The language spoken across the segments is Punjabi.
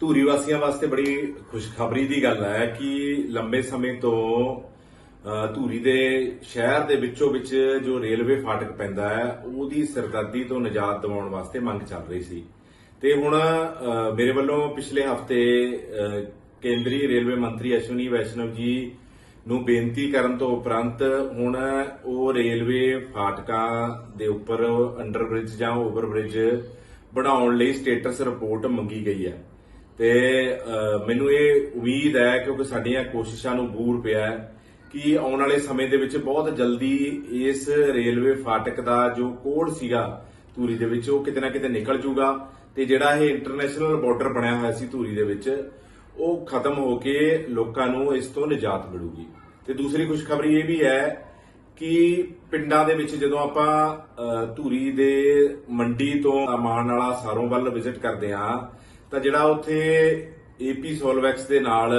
ਧੂਰੀ ਵਾਸੀਆਂ ਵਾਸਤੇ ਬੜੀ ਖੁਸ਼ਖਬਰੀ ਦੀ ਗੱਲ ਹੈ ਕਿ ਲੰਬੇ ਸਮੇਂ ਤੋਂ ਧੂਰੀ ਦੇ ਸ਼ਹਿਰ ਦੇ ਵਿੱਚੋਂ ਵਿੱਚ ਜੋ ਰੇਲਵੇ ਫਾਟਕ ਪੈਂਦਾ ਹੈ, ਉਹਦੀ ਸਰਦਰਦੀ ਤੋਂ ਨਿਜਾਤ ਦਿਵਾਉਣ ਵਾਸਤੇ ਮੰਗ ਚੱਲ ਰਹੀ ਸੀ। ਤੇ ਹੁਣ ਮੇਰੇ ਵੱਲੋਂ ਪਿਛਲੇ ਹਫ਼ਤੇ ਕੇਂਦਰੀ ਰੇਲਵੇ ਮੰਤਰੀ ਅਸ਼ਵਨੀ ਵੈਸ਼ਨਵ ਜੀ ਨੂੰ ਬੇਨਤੀ ਕਰਨ ਤੋਂ ਉਪਰੰਤ ਹੁਣ ਉਹ ਰੇਲਵੇ ਫਾਟਕਾਂ ਦੇ ਉੱਪਰ ਅੰਡਰਬ੍ਰਿਜ ਜਾਂ ਓਵਰਬ੍ਰਿਜ ਬਣਾਉਣ ਲਈ ਸਟੇਟਸ ਰਿਪੋਰਟ ਮੰਗੀ ਗਈ ਹੈ। ਤੇ ਮੈਨੂੰ ਇਹ ਉਮੀਦ ਹੈ ਕਿਉਂਕਿ ਸਾਡੀਆਂ ਕੋਸ਼ਿਸ਼ਾਂ ਨੂੰ ਬੂਰ ਪਿਆ ਹੈ ਕਿ ਆਉਣ ਵਾਲੇ ਸਮੇਂ ਦੇ ਵਿੱਚ ਬਹੁਤ ਜਲਦੀ ਇਸ ਰੇਲਵੇ ਫਾਟਕ ਦਾ ਜੋ ਕੋਡ ਸੀਗਾ ਧੂਰੀ ਦੇ ਵਿੱਚ, ਉਹ ਕਿਤੇ ਨਾ ਕਿਤੇ ਨਿਕਲ ਜੂਗਾ ਤੇ ਜਿਹੜਾ ਇਹ ਇੰਟਰਨੈਸ਼ਨਲ ਬਾਰਡਰ ਬਣਿਆ ਹੋਇਆ ਸੀ ਧੂਰੀ ਦੇ ਵਿੱਚ, ਉਹ ਖਤਮ ਹੋ ਕੇ ਲੋਕਾਂ ਨੂੰ ਇਸ ਤੋਂ ਨਿਜਾਤ ਮਿਲੂਗੀ। ਤੇ ਦੂਸਰੀ ਖੁਸ਼ਖਬਰੀ ਇਹ ਵੀ ਹੈ ਕਿ ਪਿੰਡਾਂ ਦੇ ਵਿੱਚ ਜਦੋਂ ਆਪਾਂ ਧੂਰੀ ਦੇ ਮੰਡੀ ਤੋਂ ਮਾਨ ਵਾਲਾ ਸਾਰੋਂ ਵੱਲ ਵਿਜ਼ਿਟ ਕਰਦੇ ਹਾਂ ਤਾਂ ਜਿਹੜਾ ਉੱਥੇ ਏਪੀ ਸੋਲਵੈਕਸ ਦੇ ਨਾਲ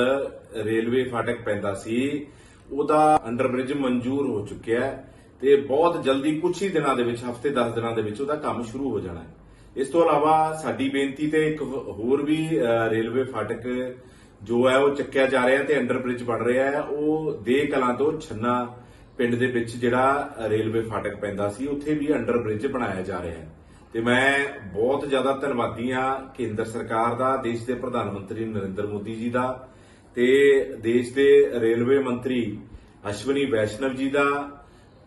ਰੇਲਵੇ ਫਾਟਕ ਪੈਂਦਾ ਸੀ, ਉਹਦਾ ਅੰਡਰ ਬ੍ਰਿਜ ਮਨਜ਼ੂਰ ਹੋ ਚੁੱਕਿਆ ਹੈ ਤੇ ਬਹੁਤ ਜਲਦੀ ਕੁਝ ਹੀ ਦਿਨਾਂ ਦੇ ਵਿੱਚ, ਹਫ਼ਤੇ 10 ਦਿਨਾਂ ਦੇ ਵਿੱਚ ਉਹਦਾ ਕੰਮ ਸ਼ੁਰੂ ਹੋ ਜਾਣਾ ਹੈ। ਇਸ ਤੋਂ ਇਲਾਵਾ ਸਾਡੀ ਬੇਨਤੀ ਤੇ ਇੱਕ ਹੋਰ ਵੀ ਰੇਲਵੇ ਫਾਟਕ ਜੋ ਹੈ ਉਹ ਚੱਕਿਆ ਜਾ ਰਿਹਾ ਤੇ ਅੰਡਰ ਬ੍ਰਿਜ ਬਣ ਰਿਹਾ ਹੈ, ਉਹ ਦੇ ਕਲਾਂ ਤੋਂ ਛੰਨਾ ਪਿੰਡ ਦੇ ਵਿੱਚ ਜਿਹੜਾ ਰੇਲਵੇ ਫਾਟਕ ਪੈਂਦਾ ਸੀ, ਉੱਥੇ ਵੀ ਅੰਡਰ ਬ੍ਰਿਜ ਬਣਾਇਆ ਜਾ ਰਿਹਾ ਹੈ। ਤੇ ਮੈਂ ਬਹੁਤ ਜ਼ਿਆਦਾ ਧੰਨਵਾਦੀ ਹਾਂ ਕੇਂਦਰ ਸਰਕਾਰ ਦਾ, ਦੇਸ਼ ਦੇ ਪ੍ਰਧਾਨ ਮੰਤਰੀ ਨਰਿੰਦਰ ਮੋਦੀ ਜੀ ਦਾ ਤੇ ਦੇਸ਼ ਦੇ ਰੇਲਵੇ ਮੰਤਰੀ ਅਸ਼ਵਨੀ ਵੈਸ਼ਨਵ ਜੀ ਦਾ,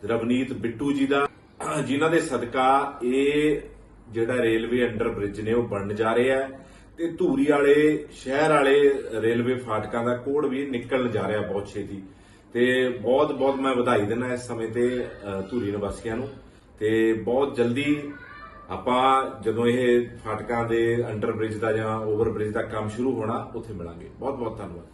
ਰਵਨੀਤ ਬਿੱਟੂ ਜੀ ਦਾ, ਜਿਨ੍ਹਾਂ ਦੇ ਸਦਕਾ ਇਹ ਜਿਹੜਾ ਰੇਲਵੇ ਅੰਡਰ ਬ੍ਰਿਜ ਨੇ ਉਹ ਬਣਨ ਜਾ ਰਿਹਾ ਹੈ ਤੇ ਧੂਰੀ ਵਾਲੇ ਸ਼ਹਿਰ ਵਾਲੇ ਰੇਲਵੇ ਫਾਟਕਾਂ ਦਾ ਕੋਡ ਵੀ ਨਿਕਲਣ ਜਾ ਰਿਹਾ ਬਹੁਤ ਛੇਤੀ। ਤੇ ਬਹੁਤ ਬਹੁਤ ਮੈਂ ਵਧਾਈ ਦਿੰਦਾ ਇਸ ਸਮੇਂ ਤੇ ਧੂਰੀ ਨਿਵਾਸੀਆਂ ਨੂੰ ਤੇ ਬਹੁਤ ਜਲਦੀ ਆਪਾਂ ਜਦੋਂ ਇਹ ਫਾਟਕਾਂ ਦੇ ਅੰਡਰ ਬ੍ਰਿਜ ਦਾ ਜਾਂ ਓਵਰ ਬ੍ਰਿਜ ਦਾ ਕੰਮ ਸ਼ੁਰੂ ਹੋਣਾ, ਉੱਥੇ ਮਿਲਾਂਗੇ। ਬਹੁਤ ਬਹੁਤ ਧੰਨਵਾਦ।